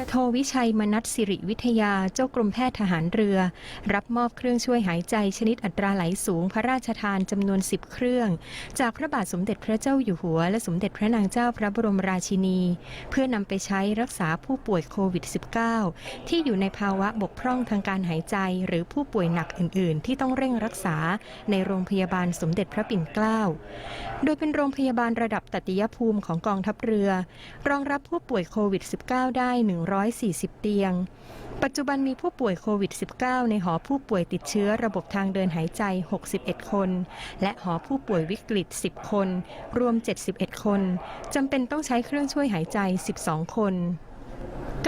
รือโทวิชัยมนัสสิริวิทยาเจ้ากรมแพทย์ทหารเรือ รับมอบเครื่องช่วยหายใจชนิดอัตราไหลสูงพระราชทานจำนวน 10 เครื่อง จากพระบาทสมเด็จพระเจ้าอยู่หัว และสมเด็จพระนางเจ้าพระบรมราชินี เพื่อนำไปใช้รักษาผู้ป่วยโควิด -19 ที่อยู่ในภาวะบกพร่องทางการหายใจ หรือผู้ป่วยหนักอื่น ๆ ที่ต้องเร่งรักษาในโรงพยาบาลสมเด็จพระปิ่นเกล้า โดยเป็นโรงพยาบาลระดับตัติยภูมิของกองทัพเรือ รองรับผู้ป่วยโควิด -19 ได้140 เตียง ปัจจุบันมีผู้ป่วยโควิด -19 ในหอผู้ป่วยติดเชื้อระบบทางเดินหายใจ 61 คน และหอผู้ป่วยวิกฤต 10 คน รวม 71 คน จำเป็นต้องใช้เครื่องช่วยหายใจ 12 คน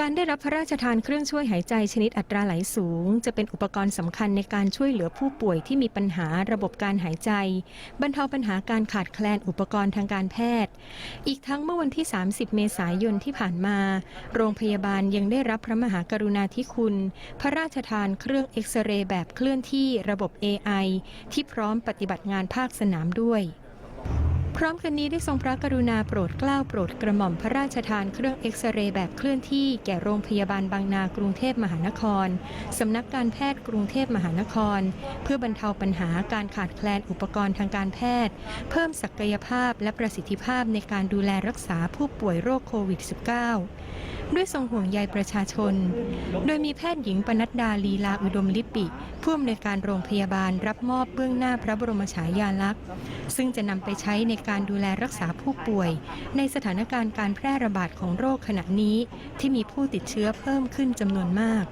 การได้รับพระราชทานเครื่องช่วยหายใจชนิดอัตราไหลสูง จะเป็นอุปกรณ์สำคัญในการช่วยเหลือผู้ป่วยที่มีปัญหาระบบการหายใจ บรรเทาปัญหาการขาดแคลนอุปกรณ์ทางการแพทย์ อีกทั้งเมื่อวันที่ 30 เมษายนที่ผ่านมา โรงพยาบาลยังได้รับพระมหากรุณาธิคุณ พระราชทานเครื่องเอ็กซเรย์แบบเคลื่อนที่ระบบ AI ที่พร้อมปฏิบัติงานภาคสนามด้วย พร้อมกันนี้ได้ทรงพระกรุณาโปรดเกล้าโปรดกระหม่อมพระราชทานเครื่องเอ็กซเรย์แบบเคลื่อนที่แก่โรงพยาบาลบางนากรุงเทพมหานคร สำนักการแพทย์กรุงเทพมหานคร เพื่อบรรเทาปัญหาการขาดแคลนอุปกรณ์ทางการแพทย์ เพิ่มศักยภาพและประสิทธิภาพในการดูแลรักษาผู้ป่วยโรคโควิด -19 ด้วยทรงห่วงใยประชาชน โดยมีแพทย์หญิงปนัดดาลีลาอุดมลิปิผู้อำนวยการโรงพยาบาลรับมอบเบื้องหน้าพระบรมฉายาลักษณ์ ซึ่งจะนำไปใช้ในการดูแลรักษาผู้ป่วย ในสถานการณ์การแพร่ระบาดของโรคขณะนี้ ที่มีผู้ติดเชื้อเพิ่มขึ้นจำนวนมาก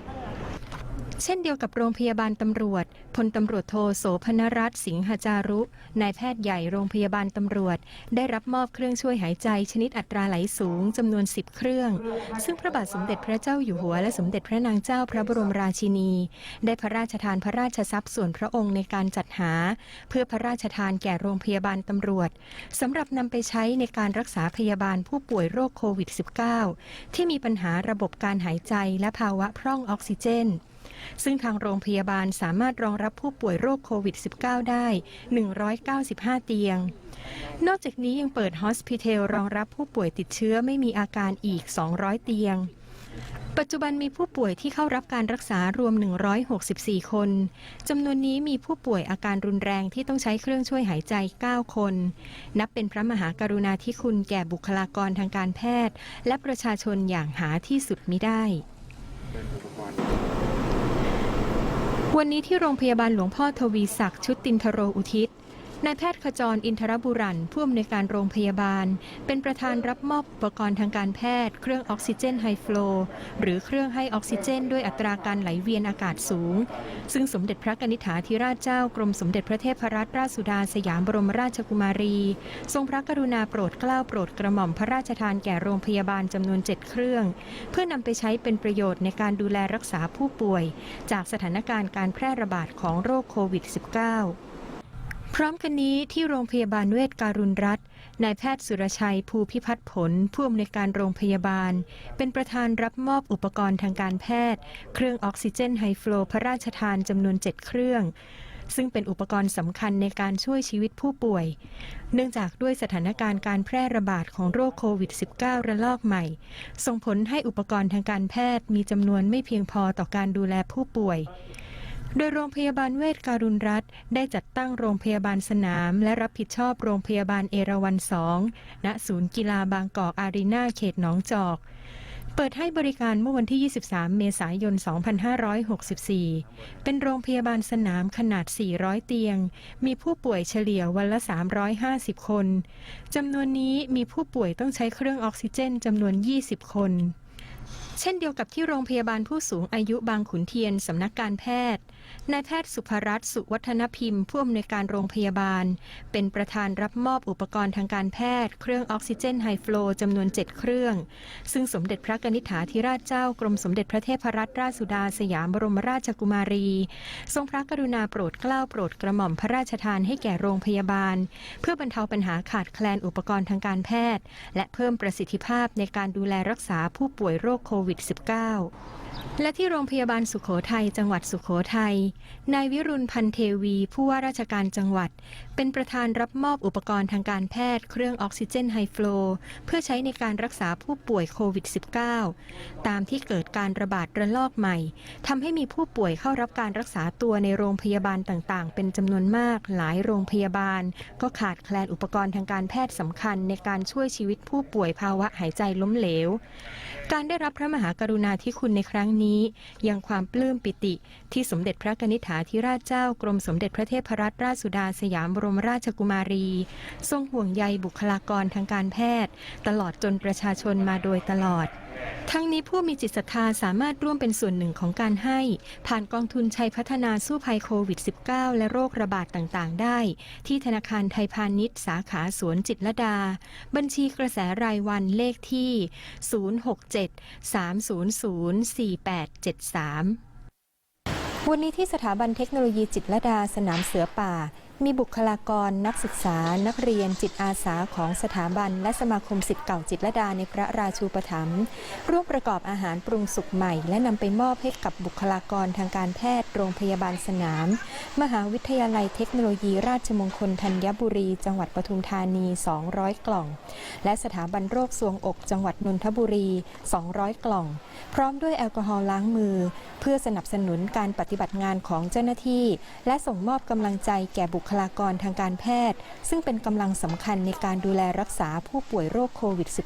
เช่นเดียวกับโรงพยาบาลตำรวจ พลตำรวจโทโสพนรัตน์สิงหจารุ นายแพทย์ใหญ่โรงพยาบาลตำรวจ ได้รับมอบเครื่องช่วยหายใจชนิดอัตราไหลสูงจำนวน 10 เครื่อง ซึ่งพระบาทสมเด็จพระเจ้าอยู่หัวและสมเด็จพระนางเจ้าพระบรมราชินี ได้พระราชทานพระราชทรัพย์ส่วนพระองค์ในการจัดหา เพื่อพระราชทานแก่โรงพยาบาลตำรวจสำหรับนำไปใช้ในการรักษาพยาบาลผู้ป่วยโรคโควิด -19 ที่มีปัญหาระบบการหายใจและภาวะพร่องออกซิเจน ซึ่งทางโรงพยาบาลสามารถรองรับผู้ป่วยโรคโควิด -19 ได้ 195 เตียง นอกจากนี้ยังเปิดฮอสพิทลรองรับผู้ป่วยติดเชื้อไม่มีอาการอีก 200 เตียงปัจจุบันมีผู้ป่วยที่เข้ารับการรักษารวม 164 คน จำนวนนี้มีผู้ป่วยอาการรุนแรงที่ต้องใช้เครื่องช่วยหายใจ 9 คน นับเป็นพระมหากรุณาธิคุณแก่บุคลากรทางการแพทย์ และประชาชนอย่างหาที่สุดมิได้ วันนี้ที่โรงพยาบาลหลวงพ่อทวีศักดิ์ชุดตินทโรอุทิศ นายแพทย์ขจรอินทรบุรันผู้อำนวยการโรงพยาบาล เป็นประธานรับมอบอุปกรณ์ทางการแพทย์ เครื่องออกซิเจนไฮฟลูหรือเครื่องให้ออกซิเจน ด้วยอัตราการไหลเวียนอากาศสูง ซึ่งสมเด็จพระกนิษฐาธิราชเจ้ากรมสมเด็จพระเทพรัตนราชสุดาสยามบรมราชกุมารี ทรงพระกรุณาโปรดเกล้าโปรดกระหม่อมพระราชทานแก่โรงพยาบาลจำนวน7เครื่อง เพื่อนำไปใช้เป็นประโยชน์ในการดูแลรักษาผู้ป่วย จากสถานการณ์การแพร่ระบาดของโรคโควิด -19 พร้อมกันนี้ที่โรงพยาบาลเวชการุณรัตน์นายแพทย์สุรชัยภูพิพัฒน์ผล ผู้อำนวยการโรงพยาบาล เป็นประธานรับมอบอุปกรณ์ทางการแพทย์ เครื่องออกซิเจนไฮฟลูพระราชทานจำนวน 7 เครื่อง ซึ่งเป็นอุปกรณ์สำคัญในการช่วยชีวิตผู้ป่วย เนื่องจากด้วยสถานการณ์การแพร่ระบาดของโรคโควิด -19 ระลอกใหม่ ส่งผลให้อุปกรณ์ทางการแพทย์มีจำนวนไม่เพียงพอต่อการดูแลผู้ป่วย โดยโรงพยาบาลเวชการุณรัฐ ได้จัดตั้งโรงพยาบาลสนาม และรับผิดชอบโรงพยาบาลเอราวัณ2ณศูนย์กีฬาบางกอกอารีนาเขตหนองจอก เปิดให้บริการเมื่อวันที่ 23 เมษายน 2564 เป็นโรงพยาบาลสนามขนาด 400 เตียง มีผู้ป่วยเฉลี่ยวันละ 350 คน จำนวนนี้มีผู้ป่วยต้องใช้เครื่องออกซิเจนจำนวน 20 คน เช่นเดียวกับที่โรงพยาบาลผู้สูงอายุบางขุนเทียนสำนักการแพทย์ นายแพทย์สุภรัตน์สุวัฒนพิมพ์ผู้อำนวยการโรงพยาบาล เป็นประธานรับมอบอุปกรณ์ทางการแพทย์ เครื่องออกซิเจนไฮฟลูจำนวน 7 เครื่อง ซึ่งสมเด็จพระกนิษฐาธิราชเจ้ากรมสมเด็จพระเทพรัตนราชสุดาสยามบรมราชกุมารี ทรงพระกรุณาโปรดเกล้าโปรดกระหม่อมพระราชทานให้แก่โรงพยาบาล เพื่อบรรเทาปัญหาขาดแคลนอุปกรณ์ทางการแพทย์ และเพิ่มประสิทธิภาพในการดูแลรักษาผู้ป่วยโรคโควิดวิด -19 และที่โรงพยาบาลสุขโขทัยจังหวัดสุขโขทัยนายวิรุณพันเทวีผู้ว่าราชการจังหวัด เป็นประธานรับมอบอุปกรณ์ทางการแพทย์ เครื่องออกซิเจนไฮฟลูเพื่อใช้ในการรักษาผู้ป่วยโควิด -19 ตามที่เกิดการระบาดระลอกใหม่ทำให้มีผู้ป่วยเข้ารับการรักษาตัวในโรงพยาบาลต่างๆ เป็นจำนวนมาก หลายโรงพยาบาล ก็ขาดแคลนอุปกรณ์ทางการแพทย์สำคัญในการช่วยชีวิตผู้ป่วยภาวะหายใจล้มเหลว การได้รับพระมหากรุณาธิคุณในครั้งนี้ยังความปลื้มปิติที่สมเด็จพระนิษฐาธิราชเจ้ากรมสมเด็จพระเทพรัตนราชสุดาสยามบรมราชกุมารี ทรงห่วงใยบุคลากรทางการแพทย์ ตลอดจนประชาชนมาโดยตลอดทั้งนี้ผู้มีจิตศรัทธาสามารถร่วมเป็นส่วนหนึ่งของการให้ ผ่านกองทุนชัยพัฒนาสู้ภัยโควิด -19 และโรคระบาดต่างๆ ได้ ที่ธนาคารไทยพาณิชย์สาขาสวนจิตรลดา บัญชีกระแสรายวันเลขที่ 067-300-4873 วันนี้ที่สถาบันเทคโนโลยีจิตรลดาสนามเสือป่า มีบุคลากรนักศึกษา นักเรียนจิตอาสาของสถาบัน และสมาคมสิทธิ์เก่าจิตรลดาในพระราชูปถัมภ์ร่วมประกอบอาหารปรุงสุกใหม่ และนำไปมอบให้กับบุคลากรทางการแพทย์ โรงพยาบาลสนาม มหาวิทยาลัยเทคโนโลยีราชมงคลธัญบุรี จังหวัดปทุมธานี 200 กล่อง และสถาบันโรคซวงอก จังหวัดนนทบุรี 200 กล่อง พร้อมด้วยแอลกอฮอล์ล้างมือ เพื่อสนับสนุนการปฏิบัติงานของเจ้าหน้าที่ และส่งมอบกำลังใจแก่บุคลากรทางการแพทย์ ซึ่งเป็นกำลังสำคัญในการดูแลรักษาผู้ป่วยโรคโควิด -19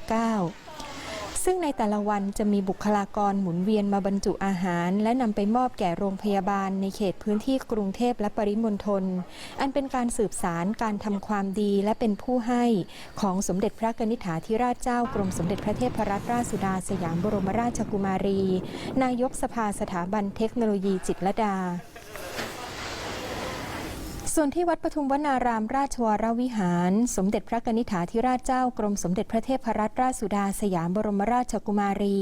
ซึ่งในแต่ละวันจะมีบุคลากรหมุนเวียนมาบรรจุอาหาร และนำไปมอบแก่โรงพยาบาลในเขตพื้นที่กรุงเทพและปริมณฑล อันเป็นการสืบสารการทำความดีและเป็นผู้ให้ของสมเด็จพระกนิษฐาธิราชเจ้ากรมสมเด็จพระเทพรัตนราชสุดาสยามบรมราชกุมารี นายกสภาสถาบันเทคโนโลยีจิตรลดา ส่วนที่วัดปทุมวนารามราชวรวิหาร สมเด็จพระกนิษฐาธิราชเจ้ากรมสมเด็จพระเทพรัตนราชสุดาสยามบรมราชกุมารี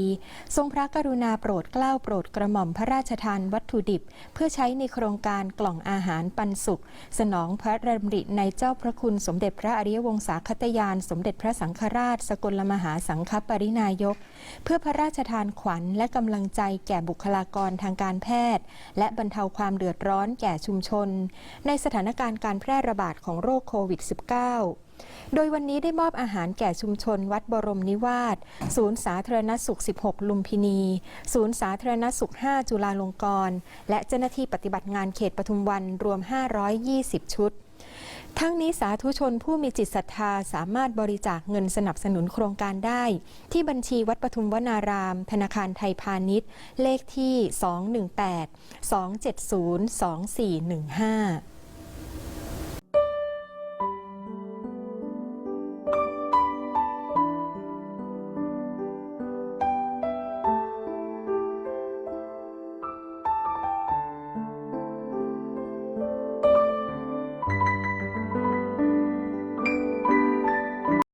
ทรงพระกรุณาโปรดเกล้าโปรดกระหม่อมพระราชทานวัตถุดิบ เพื่อใช้ในโครงการกล่องอาหารปันสุข สนองพระดำริในเจ้าพระคุณสมเด็จพระอริยวงศาคตยาน สมเด็จพระสังฆราช สกลมหาสังฆปรินายก เพื่อพระราชทานขวัญและกำลังใจแก่บุคลากรทางการแพทย์ และบรรเทาความเดือดร้อนแก่ชุมชน ในสถานานการณ์การแพร่ระบาดของโรคโควิด -19 โดยวันนี้ได้มอบอาหารแก่ชุมชนวัดบรมนิวาสศูนย์สาธารณสุข 16 ลุมพินี ศูนย์สาธารณสุข 5 จุฬาลงกรณ์ และเจ้าหน้าที่ปฏิบัติงานเขตปทุมวันรวม 520 ชุดทั้งนี้สาธุชนผู้มีจิตศรัทธาสามารถบริจาคเงินสนับสนุนโครงการได้ ที่บัญชีวัดปทุมวนาราม ธนาคารไทยพาณิชย์ เลขที่ 218 270 2415